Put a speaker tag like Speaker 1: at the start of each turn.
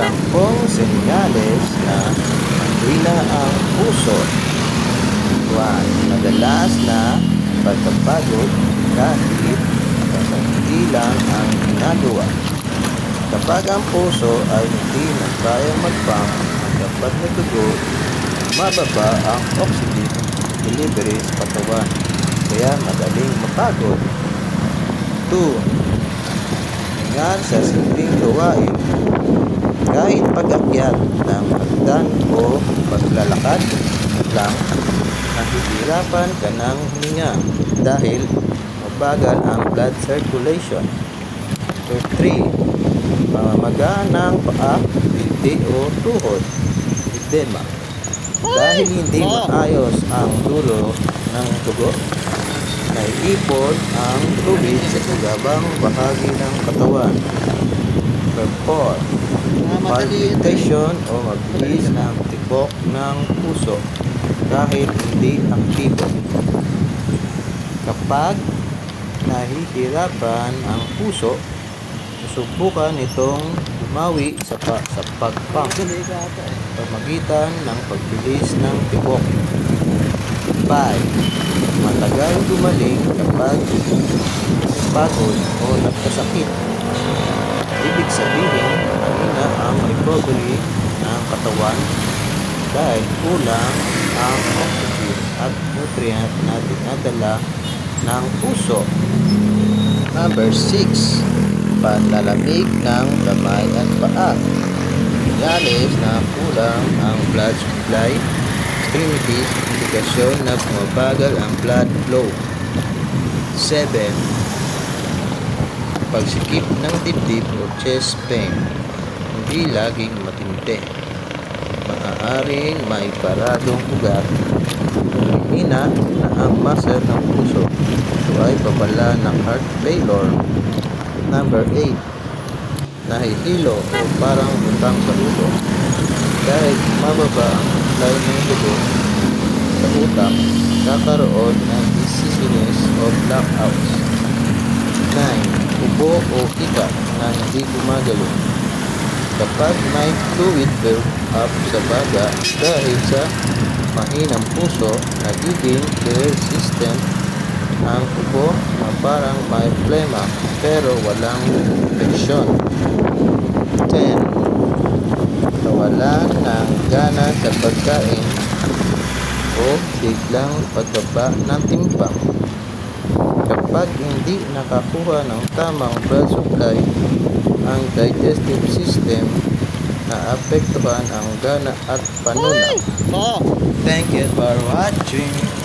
Speaker 1: Sampung senyales na mahina ang puso. 1. Madalas na pagkapagod kahit hindi lang ang ginagawa. Kapag ang puso ay hindi na kaya mag-pump ng dapat na dugo, mababa ang oxygen delivery sa katawan, kaya madaling mapagod. 2. Hingan sa simpleng gawain kahit pag-akyat ng hagdan o paglalakad lang, nahihirapan ka ng huminga dahil mabagal ang blood circulation. 3. Pamamaga ng paa, binti o tuhod, edema. Dahil hindi maayos ang dulo ng dugo, naiipon ang tubig sa igabang bahagi ng katawan. 4. Palpitation o mabilis ng tibok ng puso kahit hindi aktibo. Kapag nahihirapan ang puso, susubukan itong bumawi sa, pa, sa pagpump pamagitan ng pagbilis ng tibok. 5. Matagal gumaling kapag pagod o nagkasakit. Ibig sabihin, mahina ang recovery ng katawan dahil kulang ang oxygen at nutrient na dinadala ng puso. Number 6. Panlalamig ng kamay at paa. Senyales na kulang ang blood supply extremities, indikasyon na bumabagal ang blood flow. 7. Pagsikip ng dibdib o chest pain, hindi laging matindi. Maaaring may paradong ugat, hina na ang muscle ng puso. Ito ay babala ng heart failure. Number 8. Nahihilo o parang butang sa ulo. Dahil mababa ang supply ng dugo sa utak, kakaroon ng dizziness o blackouts. 9. Ubo o kita na hindi gumagalo. Kapag may fluid build up sa baga dahil sa mahinang puso, nagiging resistant ang ubo na parang may plema pero walang infeksyon. 10. Kawalan ng gana sa pagkain o biglang pagbaba ng timbang. Kapag hindi nakakuha ng tamang blood supply, ang digestive system naapektuhan ang gana at panuna. Thank you for watching.